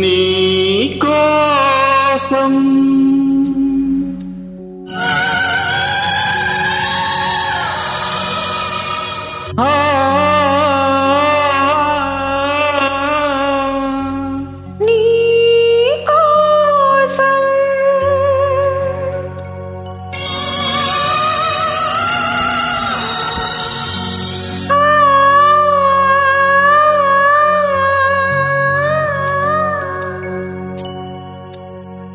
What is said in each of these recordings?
నీ కోసం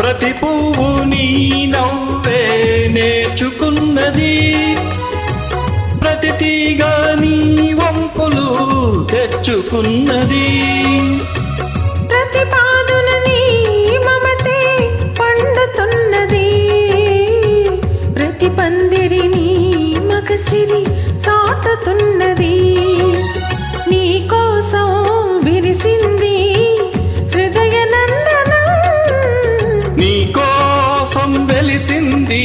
ప్రతి పువ్వు నీ నవ్వే నేర్చుకున్నది. ప్రతి తీగ నీ వంపులు తెచ్చుకున్నది. ప్రతి పాదున నీ మమతే పండుతున్నది. ప్రతి పందిరి నీ మగసిరి చాటుతున్నది. చేసింది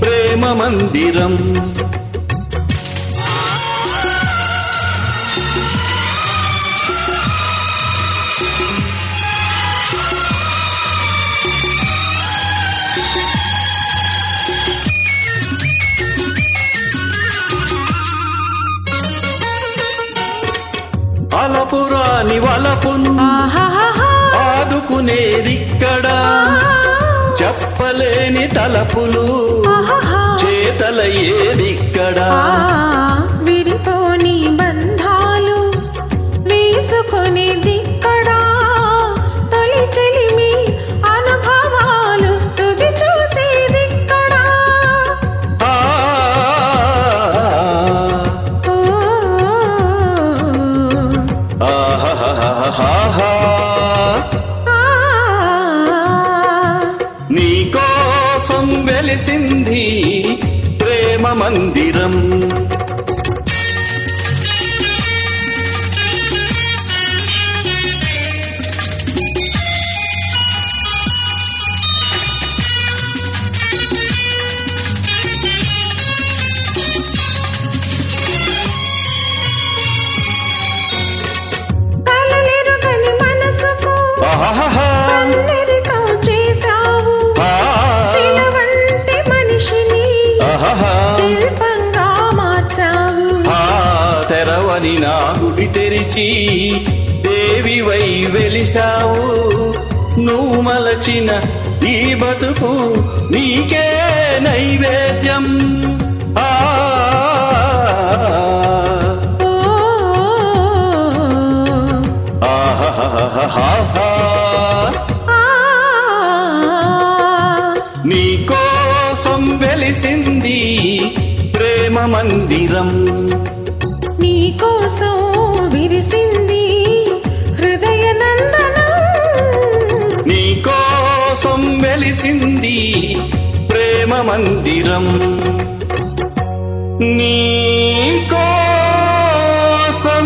ప్రేమ మందిరం. అలపురాని వలపును ఆహా. చెప్పలేని తలపులు చేతల ఏదిక్కడ కోసం వెలిసింది ప్రేమ మందిరం. తెరవని నా గుడి తెరిచి దేవివై వెలిసావు నువ్వు మలచిన ఈ బతుకు నీకే నైవేద్యం. ఆ! ఆ నీ కోసం వెలిసింది ప్రేమ మందిరం. వెలిసింది ప్రేమ మందిరం. నీ కోసం